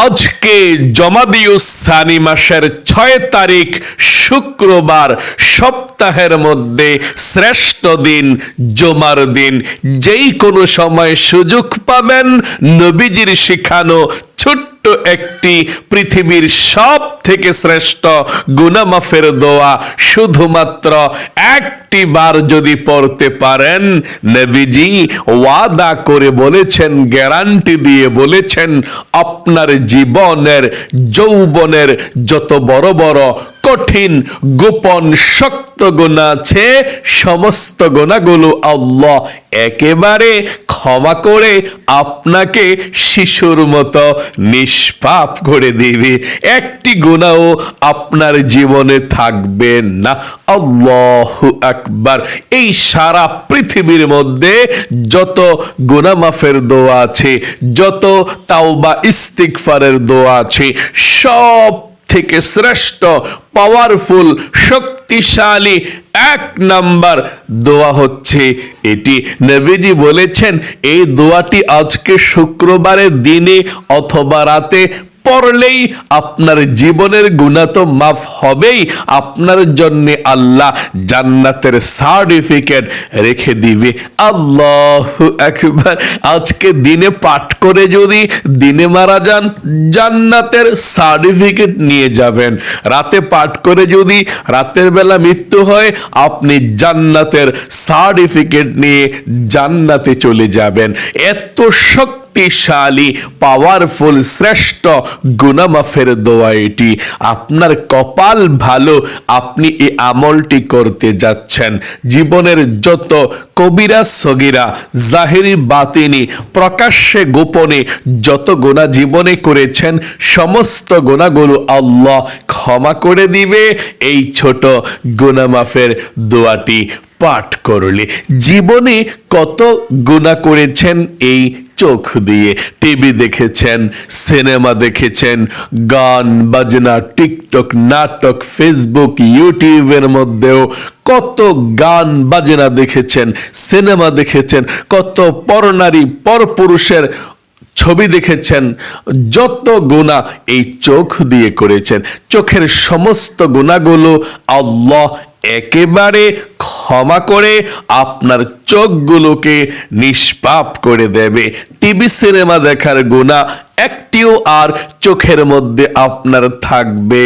আজকে জমাদিউসানি মাসের ছয় তারিখ শুক্রবার সপ্তাহের মধ্যে শ্রেষ্ঠ দিন, জমার দিন। যেই কোনো সময় সুযোগ পাবেন, নবীজির শিখানো ছোট্ট একটি পৃথিবীর সব থেকে শ্রেষ্ঠ গুনামাফের দোয়া শুধুমাত্র একটি বার যদি পড়তে পারেন, নবীজি ওয়াদা করে বলেছেন, গ্যারান্টি দিয়ে বলেছেন, আপনার জীবনের, যৌবনের যত বড় বড় কঠিন গোপন শক্ত গোনা আছে, সমস্ত গোনাগুলো আল্লাহ একেবারে ক্ষমা করে আপনাকে শিশুর মতো নিষ্পাপ করে দিবে। একটি গুণাও আপনার জীবনে থাকবে না। আল্লাহ আকবার। এই সারা পৃথিবীর মধ্যে যত গুনামাফের দোয়া আছে, যত তাওবা ইস্তিকফারের দোয়া আছে, সব থেকে শ্রেষ্ঠ পাওয়ারফুল শক্তিশালী এক নাম্বার দোয়া হচ্ছে। এটি নবীজি বলেছেন, এই দোয়াটি আজকে শুক্রবারের দিনে অথবা রাতে পড়লেই আপনার জীবনের গুণা তো মাফ হবেই। আপনার জন্য আল্লাহ জান্নাতের সার্টিফিকেট রেখে দিবে। আল্লাহ একবার আজকে দিনে পাঠ করে যদি দিনে মারা যান, জান্নাতের সার্টিফিকেট নিয়ে যাবেন। রাতে পাঠ করে যদি রাতের বেলা মৃত্যু হয়, আপনি জান্নাতের সার্টিফিকেট নিয়ে জান্নাতে চলে যাবেন। এত শক্তি শক্তিশালী পাওয়ারফুল শ্রেষ্ঠ গুনামাফের দোয়া এটি আপনার কপাল ভালো, আপনি এই আমলটি করতে যাচ্ছেন। জীবনের যত কবিরা, সগিরা, জাহেরি, বাতিনি, প্রকাশ্যে, গোপনে যত গোনা জীবনে করেছেন, সমস্ত গোনাগুলো আল্লাহ ক্ষমা করে দিবে। এই ছোট গুনামাফের দোয়াটি পাঠ করলে জীবনে কত গুণা করেছেন এই চোখ দিয়ে। টিভি দেখেছেন, সিনেমা দেখেছেন, গান, বাজনা, টিকটক, নাটক ফেসবুক ইউটিউবের মধ্যেও কত গান, বাজনা দেখেছেন, সিনেমা দেখেছেন, কত পরনারী, পরপুরুষের ছবি দেখেছেন, যত গুণা এই চোখ দিয়ে করেছেন। চোখের সমস্ত গুণাগুলো আল্লাহ একেবারে ক্ষমা করে আপনার চোখগুলোকে নিষ্পাপ করে দেবে। টিভি সিনেমা দেখার গুণা একটিও আর চোখের মধ্যে আপনার থাকবে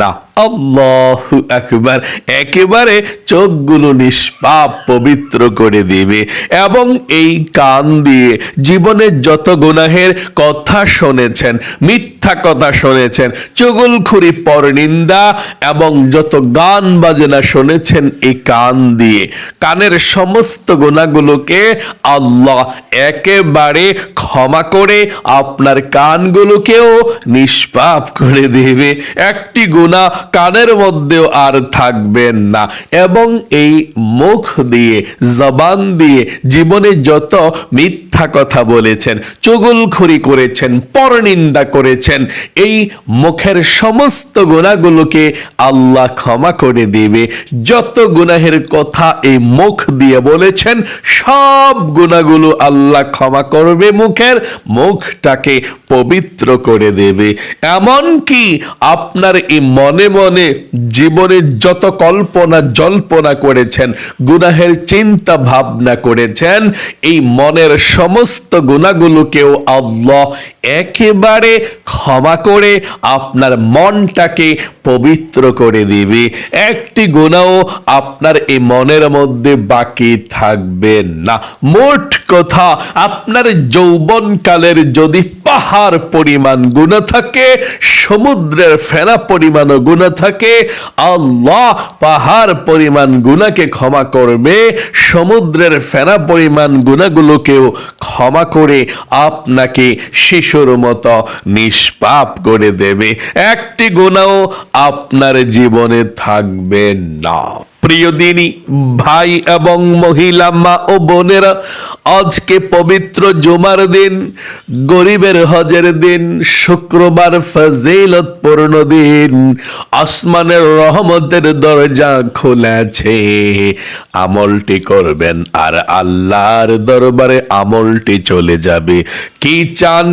না। আল্লাহ একবার একেবারে চোখগুলো নিষ্পাপ, পবিত্র করে দিবে। এবং এই কান দিয়ে জীবনের যত গুনাহের কথা শুনেছেন, মিথ্যা কথা শুনেছেন, চুগলখুরি পরনিন্দা এবং যত গান বাজনা শুনেছেন, এই কান দিয়ে কানের সমস্ত গুণাগুলোকে আল্লাহ একেবারে ক্ষমা করে আপনার কানগুলোকেও নিষ্পাপ করে দেবে। একটি গুণা কানের মধ্যেও আর থাকবেন না। এবং এই মুখ দিয়ে, জবান দিয়ে জীবনে যত মিথ্যা কথা বলেছেন চুগলখড়ি করেছেন, পরনিন্দা করেছেন, এই মুখের সমস্ত গুণাগুলোকে আল্লাহ ক্ষমা করে দেবে। যত গুনাহের কথা এই মুখ দিয়ে বলেছেন, সব গুণাগুলো আল্লাহ ক্ষমা করবে মুখের মুখটাকে। পবিত্র করে দেবে। এমন কি আপনার এই মনে মনে জীবনের যত কল্পনা জল্পনা করেছেন, গুনাহের চিন্তা ভাবনা করেছেন, এই মনের সমস্ত গুণাগুলোকেও আল্লাহ একেবারে ক্ষমা করে আপনার মনটাকে পবিত্র করে দিবে। একটি গুণাও আপনার এই মনের মধ্যে বাকি থাকবে না। মোট কথা, আপনার যৌবনকালের যদি পাহাড় পরিমাণ গুণ থাকে, সমুদ্রের ফেনা পরিমাণ গুণ থাকে, আল্লাহ পাহাড় পরিমাণ গুণাকে ক্ষমা করবে, সমুদ্রের ফেনা পরিমাণ গুণাগুলোকেও ক্ষমা করে আপনাকে শিশুর মতো নিষ্পাপ করে দেবে। একটি গুণাও আপনার জীবনে থাকবে না। প্রিয় দিনী, ভাই এবং মহিলা, মা ও বোনেরা, আজকে পবিত্র জুমার দিন, গরিবের হজের দিন, শুক্রবার ফজিলত পূর্ণ দিন, আসমানের রহমতের দরজা খুলেছে আমলটি করবেন আর আল্লাহর দরবারে আমলটি চলে যাবে। কি চান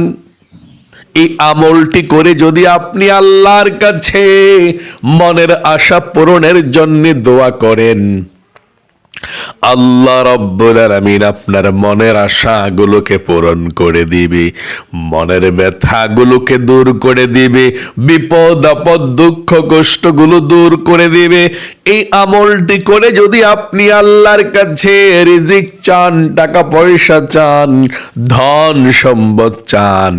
এই আমলটি করে যদি আপনি আল্লাহর কাছে মনের আশা পূরণের জন্য দোয়া করেন, আল্লাহ রব্বুল আলামিন আপনার মনের আশাগুলোকে পূরণ করে দিবে, মনের ব্যথাগুলোকে দূর করে দিবে, বিপদ, আপদ, দুঃখ, কষ্টগুলো দূর করে দিবে। এই আমলটি করে যদি আপনি আল্লাহর কাছে রিজিক চান, টাকা পয়সা চান, ধন সম্পদ চান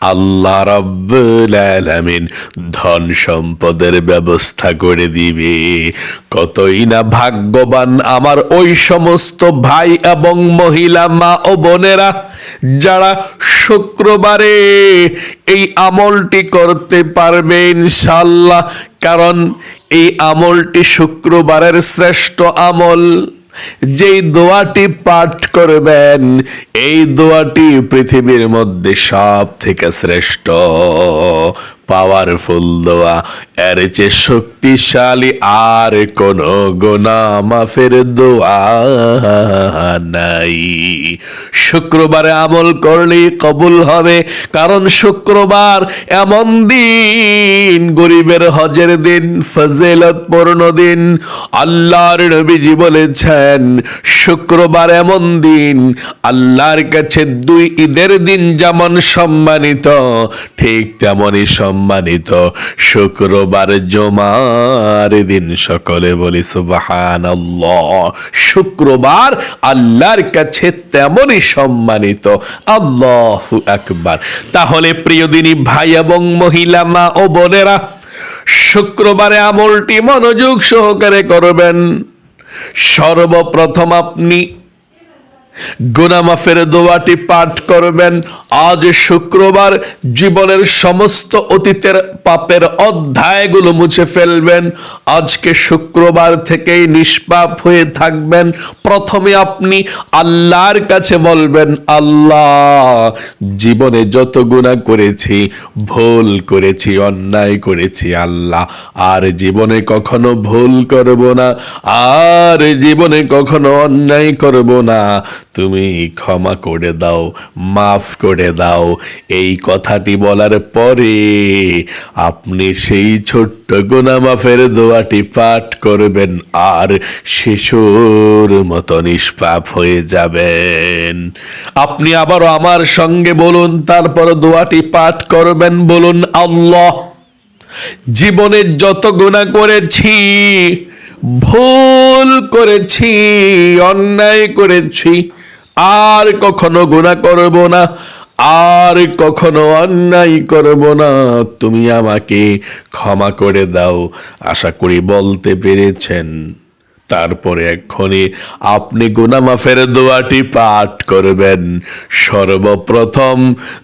আল্লাহ রব্বুল আলামিন ধন সম্পদের ব্যবস্থা করে দিবে। কতই না ভাগ্যবান আমার ওই সমস্ত ভাই এবং মহিলা মা ও বোনেরা যারা শুক্রবারে এই আমলটি করতে পারবে ইনশাল্লাহ কারণ এই আমলটি শুক্রবারের শ্রেষ্ঠ আমল। যেই দোয়াটি পাঠ করবেন এই দোয়াটি পৃথিবীর মধ্যে সব থেকে শ্রেষ্ঠ। পাওয়ারফুল দোয়া। এর চেয়ে শক্তিশালী আর কোন গোনা মাফের দোয়া নাই। শুক্রবারে আমল করলেই কবুল হবে, কারণ শুক্রবার এমন দিন, গরিবের হজের দিন ফজেলত পূর্ণ দিন। আল্লাহর নবীজি বলেছেন, শুক্রবার এমন দিন, আল্লাহর কাছে দুই ঈদের দিন যেমন সম্মানিত, ঠিক তেমনই সম্মানিত শুক্রবার জমার দিন। সকলে বলি সুবাহান শুক্রবার আল্লাহর কাছে তেমনই সম্মানিত। আল্লাহ আকবার। তাহলে প্রিয় দিনী ভাই এবং মহিলা, মা ও বোনেরা, শুক্রবারে আমলটি মনোযোগ সহকারে করবেন। সর্বপ্রথম আপনি গুনামাফের দোয়াটি পাঠ করবেন। আজ শুক্রবার জীবনের সমস্ত অতীতের পাপের অধ্যায়গুলো মুছে ফেলবেন। আজকে শুক্রবার থেকেই নিষ্পাপ হয়ে থাকবেন। প্রথমে আপনি আল্লাহর কাছে বলবেন, আল্লাহ, জীবনে যত গুণা করেছি, ভুল করেছি, অন্যায় করেছি, আল্লাহ, আর জীবনে কখনো ভুল করব না, আর জীবনে কখনো অন্যায় করব না। তুমি ক্ষমা করে দাও, মাফ করে দাও। এই কথাটি বলার পরে আপনি সেই ছোট্ট গোনা মাফের দোয়াটি পাঠ করবেন আর শিশুর মতো নিষ্পাপ হয়ে যাবেন। আপনি আবারও আমার সঙ্গে বলুন, তারপর দোয়াটি পাঠ করবেন, বলুন, আল্লাহ জীবনে যত গুণা করেছি, ভুল করেছি, অন্যায় করেছি আর কখনো গুণা করব না, আর কখনো অন্যায় করব না। তুমি আমাকে ক্ষমা করে দাও, আশা করি বলতে পেরেছেন। তারপরে এক্ষণে আপনি গুনামাফের দোয়াটি পাঠ করবেন। সর্বপ্রথম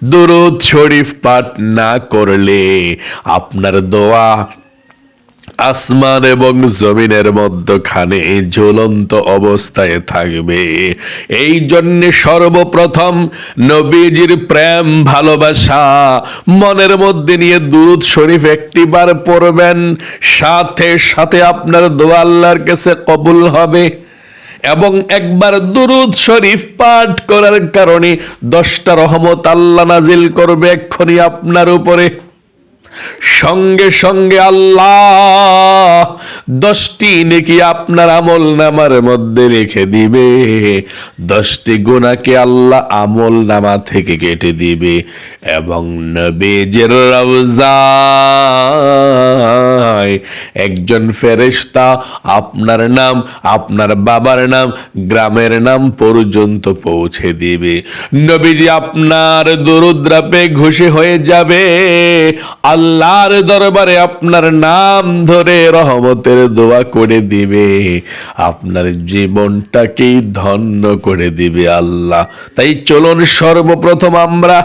দুরুদ শরীফ পাঠ না করলে আপনার দোয়া আসমান এবং জমিনের মধ্যখানে ঝুলন্ত অবস্থায় থাকবে। এই জন্যে সর্বপ্রথম নবীজির প্রেম, ভালোবাসা, মনের মধ্যে নিয়ে দুরুদ শরীফ একটিবার পড়বেন। সাথে সাথে আপনার দোয়া আল্লাহর কাছে কবুল হবে এবং একবার দুরুদ শরীফ পাঠ করার কারণে দশটা রহমত আল্লাহ নাজিল করবে এক্ষুনি আপনার উপরে। সঙ্গে সঙ্গে আল্লাহ দশটি নাকি আপনার আমল নামার মধ্যে রেখে দিবে। দশটি গুণাকে আল্লাহ আমল নামা থেকে কেটে দিবে। এবং নবীজের রওজায় একজন ফেরেশতা আপনার নাম, আপনার বাবার নাম, গ্রামের নাম পর্যন্ত পৌঁছে দিবে। নবীজি আপনার দরুদ্রাপে ঘুষে হয়ে যাবে। আল্লাহর দরবারে আপনার নাম ধরে রহমতের দোয়া করে দিবে। আপনার জীবনটাকেই ধন্য করে দিবে আল্লাহ। তাই চলুন সর্বপ্রথম আমরা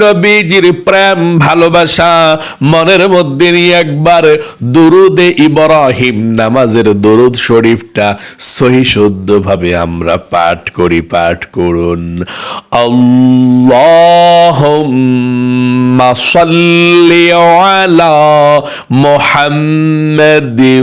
নবীজির প্রেম, ভালোবাসা, মনের মধ্যে নিয়ে একবার দুরুদে ইব্রাহিম নামাজের দরুদ শরীফটা সহি শুদ্ধভাবে আমরা পাঠ করি, পাঠ করুন। আল্লাহুম্মা সাল্লি আলা মুহাম্মাদিহি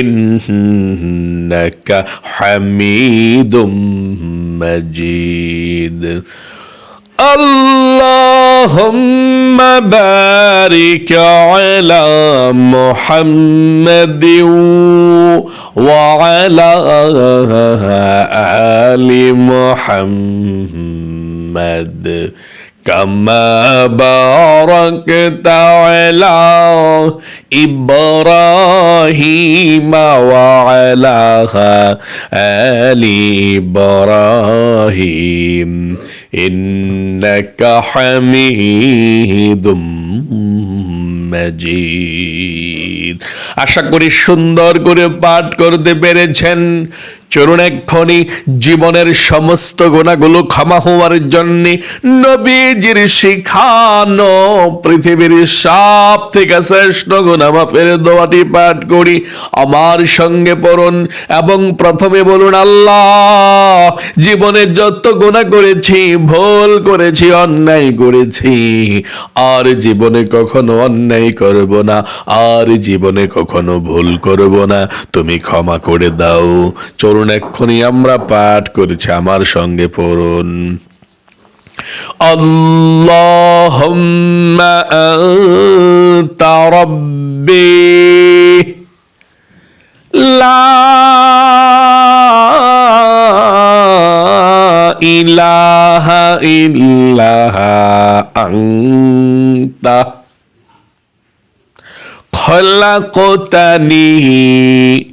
إنك حميد مجيد. اللهم بارك على محمد وعلى آل محمد. كما باركت على إبراهيم وعلى آل إبراهيم إنك حميد মজিদ আশা করি সুন্দর করে পাঠ করতে পেরেছেন চরুণ এক্ষণি জীবনের সমস্ত গোনাগুলো ক্ষমা হওয়ার জন্য নবীজির শিখানো পৃথিবীর সব থেকে শ্রেষ্ঠ গোনা মাফের দোয়াটি পাঠ করি। আমার সঙ্গে পড়ুন এবং প্রথমে বলুন, আল্লাহ, জীবনে যত গোনা করেছি, ভুল করেছি, অন্যায় করেছি, আর জীবনে কখনো অন্যায় করব না, আর জীবনে কখনো ভুল করব না। তুমি ক্ষমা করে দাও। চলুন এক্ষুনি আমরা পাঠ করেছি আমার সঙ্গে পড়ুন اللهم أنت ربي لا إله إلا أنت خلقتني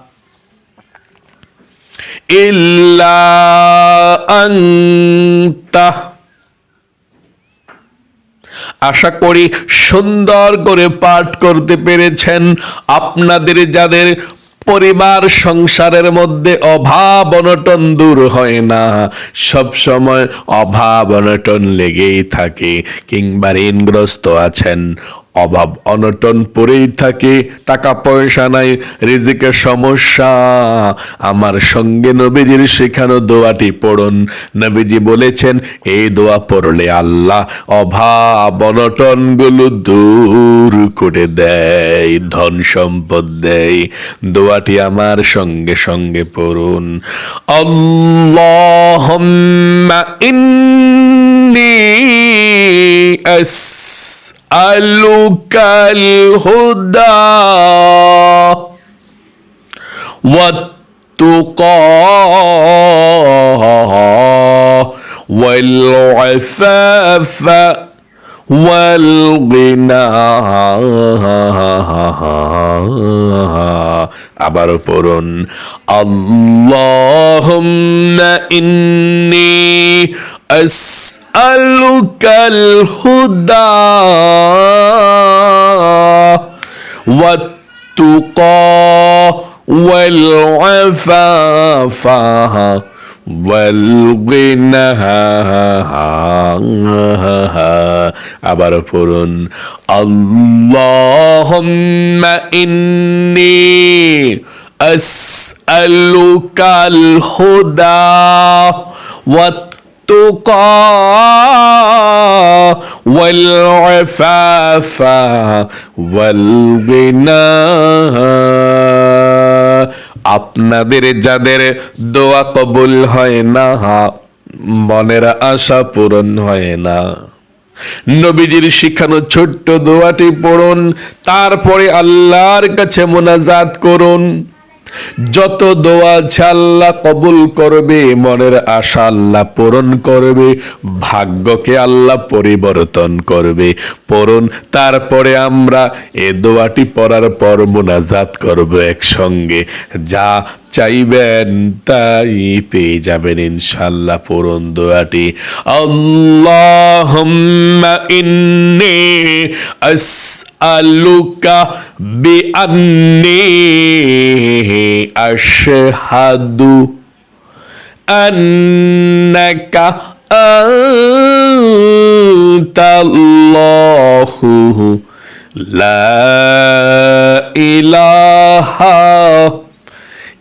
إلا أنت আশা করি সুন্দর করে পাঠ করতে পেরেছেন আপনাদের যাদের পরিবার সংসারের মধ্যে অভাব অনটন দূর হয় না সব সময় অভাব অনটন লেগেই থাকে কিংবা ঋণগ্রস্ত আছেন অভাব অনটন পড়েই থাকে টাকা পয়সা নাই, রিজিকের সমস্যা। আমার সঙ্গে নবীজির শেখানো দোয়াটি পড়ুন। নবীজি বলেছেন এই দোয়া পড়লে আল্লাহ অভাব অনটনগুলো দূর করে দেয়, ধন সম্পদ দেয়। দোয়াটি আমার সঙ্গে সঙ্গে পড়ুন। আল্লাহুম্মা ইন্নী أسألك الهدى والتقى والعفاف والغنى আবারও পড়ুন আল্লাহুম্মা ইন্নী আসআলুকা الهدى والتقى والعفاف والغنى আবার পড়ুন اللهم إني أسألك الهدى والتقى والعفاف والغنى আপনাদের যাদের দোয়া কবুল হয় না মনের আশা পূরণ হয় না নবীজির শিখানো ছোট্ট দোয়াটি পড়ুন তারপরে আল্লাহর কাছে মোনাজাত করুন যত দোয়া আছে আল্লাহ কবুল করবে, মনের আশা আল্লাহ পূরণ করবে, ভাগ্যকে আল্লাহ পরিবর্তন করবে, পূরণ। তারপরে আমরা এ দোয়াটি পড়ার পর মোনাজাত করব একসঙ্গে। যা চাইবেন, তাই পেয়ে যাবেন ইনশাল্লাহ পড়ুন দোয়াটি। আল্লাহুম্মা ইন্নি আসআলুকা বিআন্নি আশহাদু আন্নাকা আনতাল্লাহু লা ইলাহা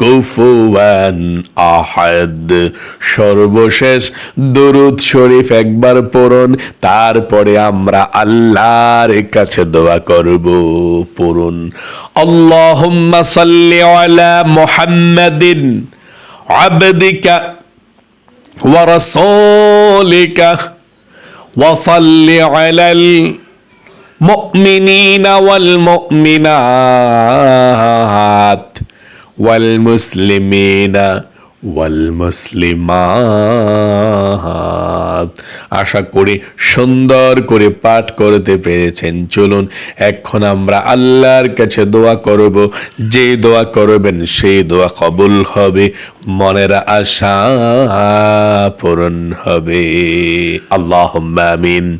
কুফুয়ান আহাদ। সর্বশেষ দুরুদ শরীফ একবার পড়ুন, তারপরে আমরা আল্লাহর কাছে দোয়া করব, পড়ুন। আল্লাহুম্মা সাল্লি আলা মুহাম্মাদিন আবদিকা ওয়া রাসূলিকা ওয়া সাল্লি আলাল মুমিনিনা ওয়াল মুমিনাত। والمسلمين والمسلمات আশা করি সুন্দর করে পাঠ করতে পেরেছেন চলুন এখন আমরা আল্লাহর কাছে দোয়া করব যে দোয়া করবেন সেই দোয়া কবুল হবে মনের আশা পূরণ হবে আল্লাহ আমিন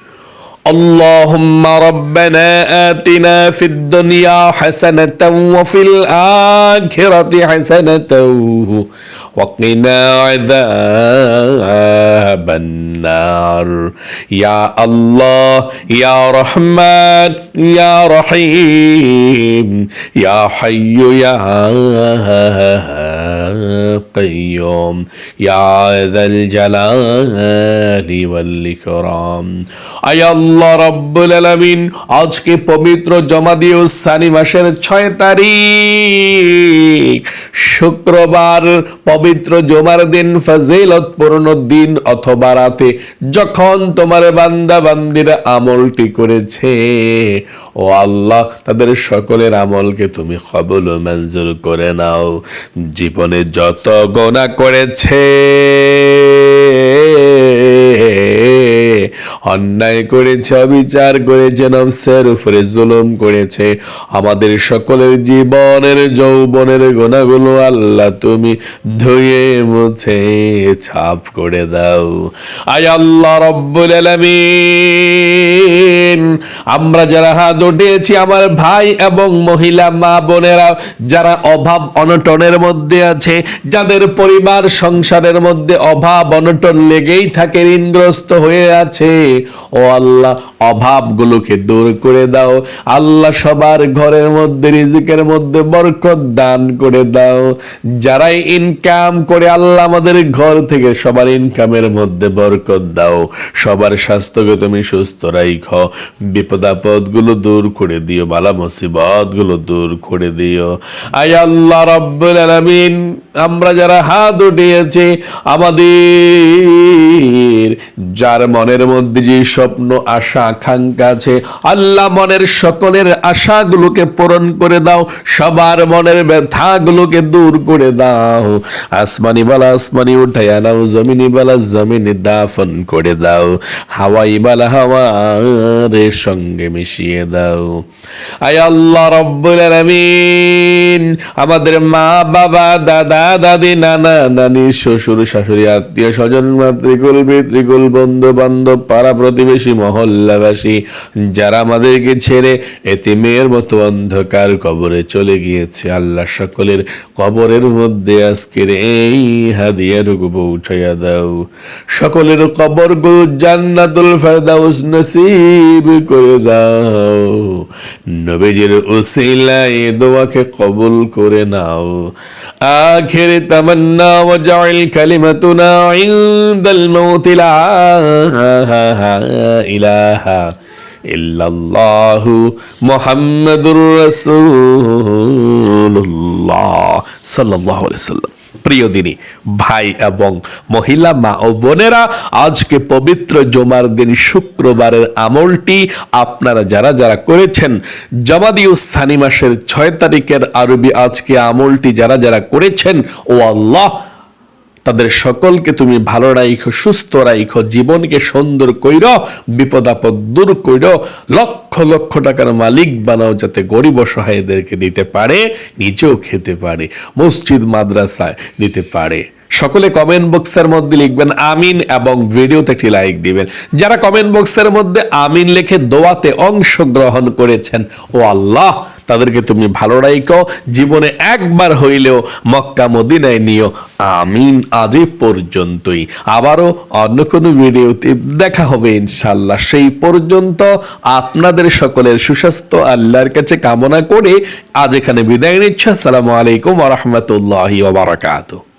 اللهم ربنا آتنا في الدنيا حسنة وفي الآخرة حسنة وقنا عذاب النار. يا الله يا رحمن يا رحيم يا حي يا قيوم يا ذا الجلال والإكرام আয় আল্লাহ রব্বুল আলামিন আজকে পবিত্র জমাদিউ সানি মাসের ছয় তারিখ শুক্রবার পবিত্র জমার দিন ফজিলতপূর্ণ দিন অথবা রাতে যখন তোমার বান্দা বান্দিরা আমলটি করেছে ও আল্লাহ তাদের সকলের আমলকে তুমি কবল ও মঞ্জুর করে নাও জীবনে যত গোনা করেছে। অন্যায় করেছে, অবিচার করেছে, নফসের উপরে জুলুম করেছে। আমাদের সকলের জীবনের, যৌবনের গোনাগুলো আল্লাহ তুমি ধুয়ে মুছে, ছাপ করে দাও। আয় আল্লাহ রব্বুল আলামিন। আমরা যারা হাত উঠিয়েছি, আমার ভাই এবং মহিলা, মা বোনেরা, যারা অভাব অনটনের মধ্যে আছে, যাদের পরিবার, সংসারের মধ্যে অভাব অনটন লেগেই থাকে, ঋণগ্রস্ত হয়ে আছে ও আল্লাহ, অভাবগুলোকে দূর করে দাও। আল্লাহ সবার ঘরের মধ্যে, রিজিকের মধ্যে বরকত দান করে দাও। যারাই ইনকাম করে, আল্লাহ আমাদের ঘর থেকে সবার ইনকামের মধ্যে বরকত দাও। সবার স্বাস্থ্যকে তুমি সুস্থ রাইখ। বিপদ আপদগুলো দূর করে দিও, বালা মুসিবতগুলো দূর করে দিও। আয় আল্লাহ রব্বুল আলামিন, আমরা যারা হাত উঠিয়েছি আমাদের, যার মনের মধ্যে যে স্বপ্ন, আশা, আকাঙ্ক্ষা আছে, আল্লাহ মনের সকলের আশাগুলোকে পূরণ করে দাও, সবার মনের ব্যথাগুলোকে দূর করে দাও। আসমানি বালা আসমানি উঠাইয়া নাও, জমিনি বালা জমিনি দাফন করে দাও। হাওয়াই বালা হাওয়ার সঙ্গে মিশিয়ে দাও। আয় আল্লাহ রব্বুল আলামিন, আমাদের মা, বাবা, দাদা দাদা, নানা, নানি, শ্বশুর, শাশুড়ি, আত্মীয় স্বজন, মাতৃকুল, পিতৃকুল বন্ধু বান্ধব পাড়া প্রতিবেশী মহল্লাবাসী, যারা আমাদেরকে ছেড়ে এতিমের মতো অন্ধকার কবরে চলে গিয়েছে। আল্লাহ সকলের কবরের মধ্যে আজকের এই হাদিয়াটুকু পৌঁছাইয়া দাও। সকলের কবর গুরু জান্নাতুল ফেরদাউস নসিব করে দাও। নবীজির উসিলায় দোয়াকে কবুল করে নাও। আখির তামান্না ওয়াজআল কালিমাতুনা ইনদাল মাউত লা ইলাহা ইল্লাল্লাহু মুহাম্মাদুর রাসূলুল্লাহ সাল্লাল্লাহু আলাইহি সাল্লাম। প্রিয় দিনী, ভাই এবং মহিলা, মা ও বোনেরা, আজকে পবিত্র জমার দিন শুক্রবারের আমলটি আপনারা যারা যারা করেছেন জমাদিউ স্থানী মাসের ছয় তারিখের আরবি আজকে আমলটি যারা যারা করেছেন, ও আল্লাহ তাদের সকলকে তুমি ভালো রাইখো, সুস্থ রাইখো, জীবনকে সুন্দর কইর, বিপদ আপদ দূর কইর, লক্ষ লক্ষ টাকার মালিক বানাও যাতে গরিব অসহায়দেরকে দিতে পারে, নিজেও খেতে পারে, মসজিদ, মাদ্রাসায় দিতে পারে। সকলে কমেন্ট বক্সের মধ্যে লিখবেন আমিন এবং ভিডিওতে একটি লাইক দিবেন। যারা কমেন্ট বক্সের মধ্যে আমিন লিখে দোয়াতে অংশগ্রহণ করেছেন, ও আল্লাহ, তাদেরকে তুমি ভালো রাইকো জীবনে একবার হইলেও মক্কা মদিনায় নিও। আমিন আজ পর্যন্তই। আবারও অন্য কোনো ভিডিওতে দেখা হবে ইনশাল্লাহ সেই পর্যন্ত আপনাদের সকলের সুস্বাস্থ্য, আল্লাহর কাছে কামনা করে আজ এখানে বিদায় নিচ্ছে। আসসালামু আলাইকুম রাহমাতুল্লাহি ওয়া বারাকাতুহু।